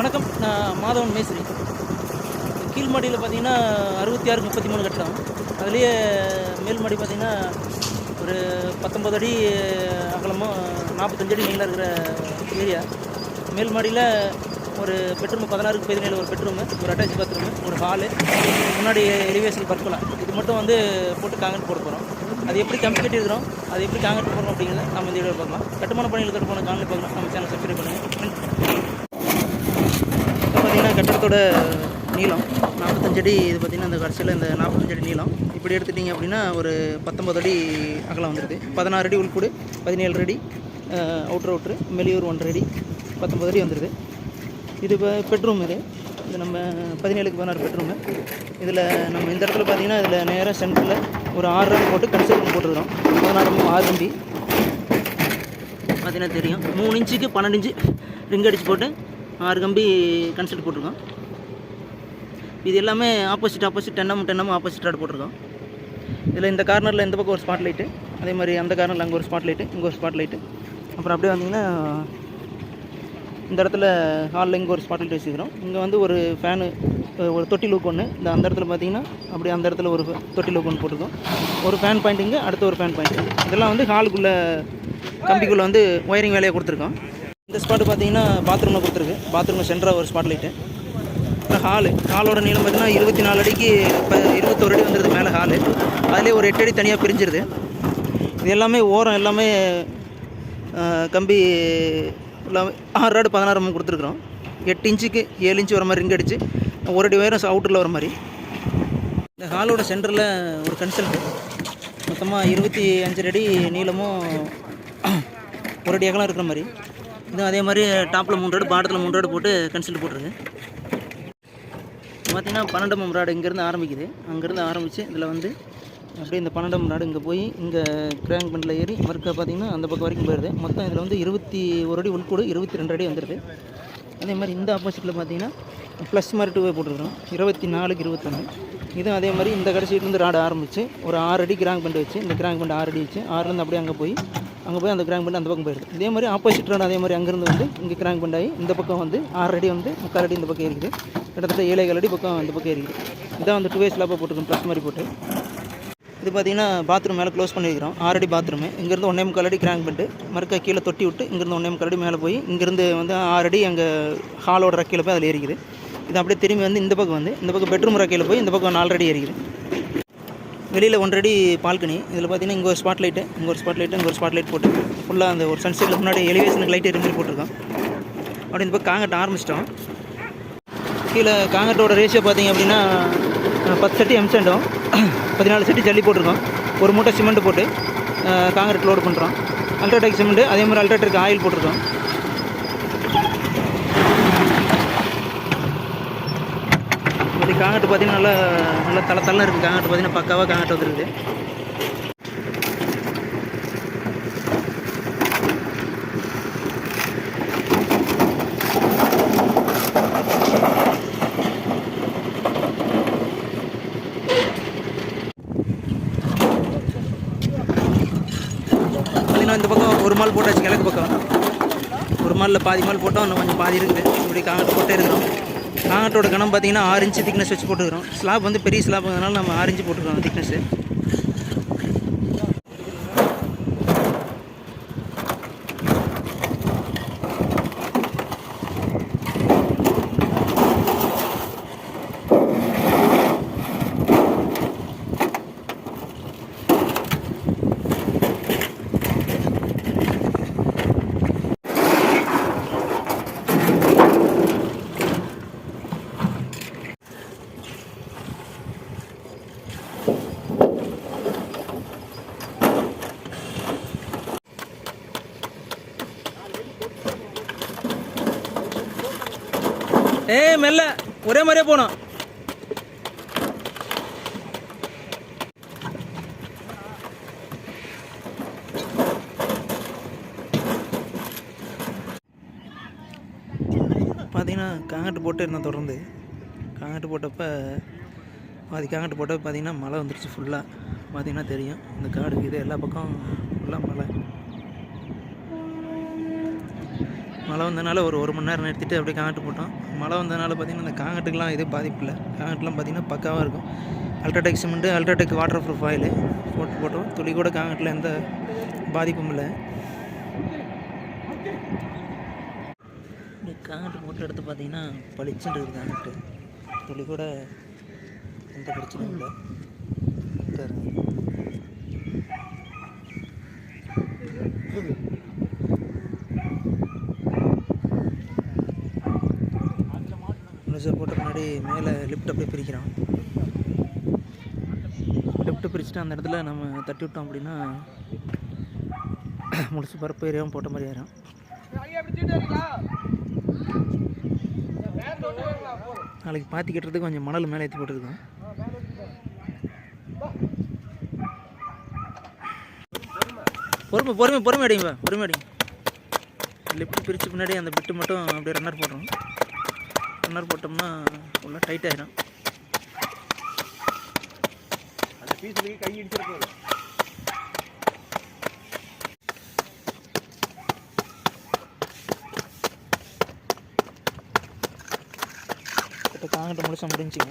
வணக்கம் நான் மாதவன் மேஸ்திரி. கீழ்மாடியில் பார்த்தீங்கன்னா அறுபத்தி ஆறு முப்பத்தி மூணு கட்டிடம். அதுலேயே மேல் மாடி பார்த்தீங்கன்னா ஒரு பத்தொம்பது அடி அகலமும் நாற்பத்தஞ்சு அடி நீங்களாக இருக்கிற ஏரியா மேல் மாடியில் ஒரு பெட்ரூம் பதினாறுக்கு பதினேழு ஒரு பெட்ரூமு ஒரு அட்டாச் பாத்ரூமு ஒரு ஹாலு முன்னாடி எலிவேஷன் பர்க்கலாம் இது மட்டும் வந்து போட்டு காங்கிரட் போட போகிறோம் அது எப்படி கம்பி கட்டியிருக்கிறோம் அது எப்படி காங்கிரட் போடுறோம் அப்படிங்கிறத நம்ம இந்த வீடியோ பார்க்கலாம். கட்டுமான பணிகள் கட்டுமான காணொலி பார்க்கலாம். நம்ம சேனல் சப்ஸ்கிரைப் பண்ணுங்கள் இப்போ மரத்தோட நீளம். நாற்பத்தஞ்சு அடி இது பார்த்திங்கன்னா இந்த கடைசியில் இந்த நாற்பத்தஞ்சு அடி நீளம். இப்படி எடுத்துட்டிங்க அப்படின்னா ஒரு பத்தொம்பது அடி அகலம் வந்துடுது பதினாறு அடி உள்கூடு பதினேழு அடி அவுட்ரு அவுட்ரு மெலியூர் ஒன்றரை அடி பத்தொம்பது அடி வந்துடுது இது இப்போ பெட்ரூம் இது. இது நம்ம பதினேழுக்கு பதினாறு பெட்ரூமு இதில் நம்ம இந்த இடத்துல பார்த்திங்கன்னா இதில் நேராக சென்டரில் ஒரு ஆறு ரன் போட்டு கன்ஸ்ட்ரக்ஷன் போட்டுருக்கிறோம். பதினாறு ஆறு கம்பி பார்த்தீங்கன்னா தெரியும். மூணு இன்ச்சுக்கு பன்னெண்டு இன்ச்சு ரிங் அடிச்சு போட்டு ஆறு கம்பி கன்சல்ட் போட்டிருக்கோம். இது எல்லாமே ஆப்போசிட் ஆப்போசிட் டென்னம் டென்னம் ஆப்போசிட் ராட் போட்டிருக்கோம். இதில் இந்த கார்னரில் இந்த பக்கம் ஒரு ஸ்பாட் லைட்டு அதே மாதிரி அந்த கார்னரில் அங்கே ஒரு ஸ்பாட் லைட்டு இங்கே ஒரு ஸ்பாட் லைட்டு அப்புறம் அப்படியே வந்தீங்கன்னா இந்த இடத்துல ஹாலில் இங்கே ஒரு ஸ்பாட் லைட் வச்சுக்கிறோம் இங்கே வந்து ஒரு ஃபேனு ஒரு தொட்டி லூக் ஒன்று இந்த அந்த இடத்துல பார்த்தீங்கன்னா அப்படியே அந்த இடத்துல ஒரு தொட்டி லூக் ஒன்று போட்டிருக்கோம். ஒரு ஃபேன் பாயிண்ட்டுங்க அடுத்து ஒரு ஃபேன் பாயிண்ட் இதெல்லாம் வந்து ஹாலுக்குள்ளே கம்பிக்குள்ளே வந்து ஒயரிங் வேலையை கொடுத்துருக்கோம். இந்த ஸ்பாட்டு பார்த்தீங்கன்னா பாத்ரூமில் கொடுத்துருக்கு. பாத்ரூமில் சென்டராக ஒரு ஸ்பாட் லைட்டு இப்போ ஹாலு ஹாலோட நீளம் பார்த்தீங்கன்னா இருபத்தி நாலு அடிக்கு இப்போ இருபத்தோரு அடி வந்துடுது மேலே ஹாலு அதிலே ஒரு எட்டு அடி தனியாக பிரிஞ்சிருது. இது எல்லாமே ஓரம் எல்லாமே கம்பி எல்லாமே ஆறு ஆடு பதினாறு mm கொடுத்துருக்குறோம். எட்டு இன்ச்சுக்கு ஏழு இன்ச்சு வர மாதிரி ரிங் அடிச்சு ஒரு அடி உயரம் அவுட்டரில் வர மாதிரி. இந்த ஹாலோட சென்டரில் ஒரு கன்சல்ட் மொத்தமாக இருபத்தி அஞ்சு அடி நீளமும் ஒரு அடி அகலம் இருக்கிற மாதிரி. இதுவும் அதே மாதிரி டாப்பில் மூணு ரோடு பாடத்தில் மூணு ரோடு போட்டு கன்சல்ட் போட்டிருக்கு. பார்த்தீங்கன்னா பன்னெண்டாம் ராடு இங்கேருந்து ஆரம்பிக்குது. அங்கேருந்து ஆரம்பித்து இதில் வந்து அப்படியே இந்த பன்னெண்டாம் ராடு இங்கே போய் இங்கே கிராங்க் பண்டில் ஏறி மறுக்க பார்த்தீங்கன்னா அந்த பக்கம் வரைக்கும் போயிடுது. மொத்தம் இதில் வந்து இருபத்தி ஒரு அடி உள்கூடு இருபத்தி ரெண்டு அடி வந்துடுது அதே மாதிரி இந்த ஆப்போசிட்டில் பார்த்தீங்கன்னா ப்ளஸ் மாதிரி டூ போட்டுருக்கோம் இருபத்தி நாலுக்கு இருபத்தொன்று இதுவும் அதே மாதிரி இந்த கடைசியிலேருந்து ராடு ஆரம்பித்து ஒரு ஆறு அடி கிராங் பண்டு வச்சு இந்த கிராங்க் பண்டு ஆறு அடி வச்சு ஆறுலேருந்து அப்படியே அங்கே போய் அங்கே போய் அந்த கிராங்க் பண்ணி அந்த பக்கம் போயிடுது. இதே மாதிரி ஆப்போசிட் ரோடு அதே மாதிரி அங்கேருந்து வந்து இங்கே கிராங்க் பண்டாகி இந்த பக்கம் வந்து ஆறு அடி வந்து முக்கால் அடி இந்த பக்கம் இருக்குது கிட்டத்தட்ட ஏழை அடி பக்கம் இந்த பக்கம் இருக்குது இதான் வந்து டூ வேஸ்லாப்பாக போட்டுருக்கோம் ப்ளஸ் மாதிரி போட்டு. இது பார்த்தீங்கன்னா பாத்ரூம் மேலே க்ளோஸ் பண்ணியிருக்கிறோம். அடி பாத்ரூமு இங்கேருந்து ஒன்றே முக்கால் அடி கிராங்க் பண்ணிட்டு மறுக்க கீழே தொட்டி விட்டு இங்கேருந்து ஒன்றே முக்கால் அடி மேலே போய் இங்கேருந்து வந்து ஆறடி அங்கே ஹாலோட ரக்கையில் போய் அதில் ஏறிக்குது. இது அப்படியே திரும்பி வந்து இந்த பக்கம் வந்து இந்த பக்கம் பெட்ரூம் ரக்கையில் போய் இந்த பக்கம் நாலு அடி ஏறிக்குது. வெளியில் ஒன்றடி பால்கனி. இதில் பார்த்தீங்கன்னா இங்கே ஒரு ஸ்பாட் லைட்டு இங்கே ஒரு ஸ்பாட் லைட்டு இங்கே ஒரு ஸ்பாட் லைட் போட்டு ஃபுல்லாக அந்த ஒரு சன்செட்டில் முன்னாடி எலிவேஷனுக்கு லைட் எரிஞ்சு போட்டிருக்கோம் அப்படி இந்த பக்கம் காங்கட்ட ஆரம்பிச்சிட்டோம் கீழே காங்கட்டோட ரேஷியோ பார்த்திங்க அப்படின்னா பத்து சட்டி எம்செண்டும் பதினாலு சட்டி ஜல்லி போட்டிருக்கோம் ஒரு மூட்டை சிமெண்ட் போட்டு காங்கிரட் லோடு பண்ணுறோம் அல்ட்ராடெக் சிமெண்ட்டு அதே மாதிரி அல்ட்ராடெக் ஆயில் போட்டிருக்கோம் காங்கட்டு பார்த்தீங்கன்னா நல்லா நல்லா தலை இருக்குது காங்கட்டு பார்த்தீங்கன்னா பக்காவாக காங்கட்டு வந்துருக்குது. பார்த்தீங்கன்னா இந்த பக்கம் ஒரு மால் போட்டாச்சு கிழக்கு பக்கம். ஒரு மாலில் பாதி மால் போட்டோம் இன்னும் கொஞ்சம் பாதி இருக்குது. இப்படி காங்கட்டு போட்டே இருக்கிறோம். காங்கட்டோட கணம் பார்த்தீங்கன்னா ஆறு இன்ச்சு திக்னஸ் வச்சு போட்டுக்கிறோம் ஸ்லாப் வந்து பெரிய ஸ்லாப் ஸ்லாப்ங்கிறதுனால நம்ம ஆறு இன்ச்சு போட்டுக்கிறோம் திக்னஸ்ஸு மெல்ல. ஒரே மாதிரியே போனோம் பார்த்தீங்கன்னா காங்கட்டு போட்டு இருந்தேன் தொடர்ந்து? காங்கட்டு போட்டப்போ பாதி காங்கட்டு போட்டப்ப பார்த்தீங்கன்னா மழை வந்துருச்சு ஃபுல்லாக பார்த்திங்கன்னா தெரியும். இந்த காடு இது எல்லா பக்கம் ஃபுல்லாக மழை. மழை வந்ததுனால ஒரு ஒரு மணி நேரம் நிறுத்திட்டு அப்படியே காங்கட்டு போட்டோம். மழை வந்ததுனால பார்த்திங்கன்னா இந்த காங்கட்டுக்கெலாம் எதுவும் பாதிப்பு இல்லை. காங்கட்டுலாம் பார்த்திங்கன்னா பக்காவாக இருக்கும். UltraTech cement UltraTech waterproof oil போட்டு போட்டோம். துளி கூட காங்கட்டில் எந்த பாதிப்பும் இல்லை. இந்த காங்கட்டு போட்டு எடுத்து பார்த்தீங்கன்னா பளிச்சுட்டு இருக்குது காங்கட்டு. துளி கூட எந்த பிரச்சனையும் இல்லை. Thank you. போகிறதுக்கு முன்னாடி மேலே லிஃப்ட் அப்படியே பிரிக்கிறான். லிஃப்ட் பிரிச்சுட்டு அந்த இடத்துல நம்ம தட்டி விட்டோம் அப்படின்னா முழுசு பரப்பு ஏரியாவும் போட்ட மாதிரி ஆயிரும். நாளைக்கு பாத்தி கட்டுறதுக்கு கொஞ்சம் மணல் மேலே ஏற்றி போட்டுருக்கோம். பொறுமை பொறுமை பொறுமை அடிங்க பொறுமை அடிங்க. லிஃப்ட் பிரித்து பின்னாடி அந்த பிட்டு மட்டும் அப்படியே ரன்னர் போடுறோம். ரன்னர் போட்டோம்னா ஃபுல்லாக டைட் ஆயிரும். அந்த பீஸ்லேயே கை போகுது கிட்ட காங்கிட்ட முழுசாக முடிஞ்சுங்க.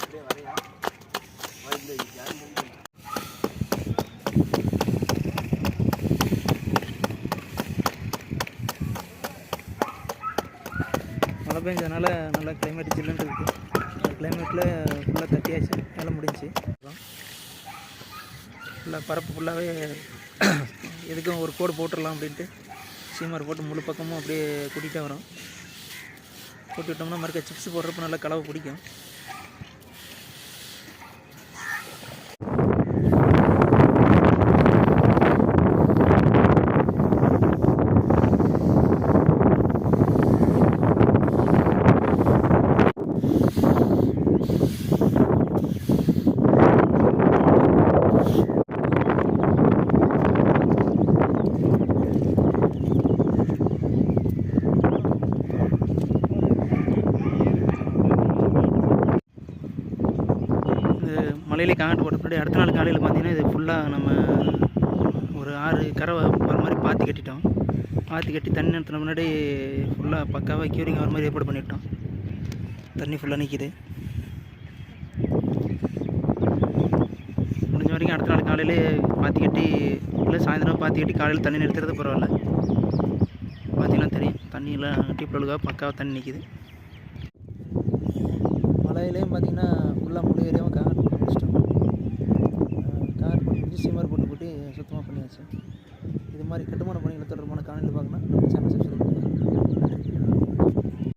அப்படியே வரையா வந்து யாரும் முடிஞ்சு மழை பெஞ்சதுனால நல்லா கிளைமேட் ஜில்லுன்னு இருக்குது அந்த கிளைமேட்டில் ஃபுல்லாக தட்டியாச்சு வேலை முடிஞ்சு. ஃபுல்லாக பரப்பு ஃபுல்லாகவே எதுக்கும் ஒரு கோடு போட்டுடலாம் அப்படின்ட்டு சீமர் போட்டு முழு பக்கமும் அப்படியே கூட்டிகிட்டே வரோம். கூட்டி விட்டோம்னா மறுக்க சிப்ஸ் போடுறப்ப நல்லா கலவை பிடிக்கும். காலையிலே மலையிலே போட்ட பின்னாடி அடுத்த நாள் காலையில் பார்த்தீங்கன்னா இது ஃபுல்லாக நம்ம ஒரு ஆறு கரை வர மாதிரி பாத்தி கட்டிட்டோம். பாத்தி கட்டி தண்ணி நிறுத்தின முன்னாடி ஃபுல்லாக பக்காவாக க்யூரிங் வர மாதிரி ஏற்பாடு பண்ணிட்டோம். தண்ணி ஃபுல்லாக நிற்கிது முடிஞ்ச வரைக்கும் அடுத்த நாள் காலையிலே பாத்தி கட்டி இல்லை சாயந்தரம் பாத்தி கட்டி காலையில் தண்ணி நிறுத்துறது பரவாயில்ல. பார்த்தீங்கன்னா தெரியும். தண்ணியெல்லாம் டியூப்வெலுக்காக பக்காவாக தண்ணி நிற்கிது மலையிலையும் பார்த்தீங்கன்னா ஃபுல்லாக முழு சுத்தமாக பண்ணியாச்சு. இது மாதிரி கட்டுமான பணிகளை தொடர்பான காணொலி பார்க்கணும் நம்ம சேனல் சப்ஸ்கிரைப் பண்ணுங்கள்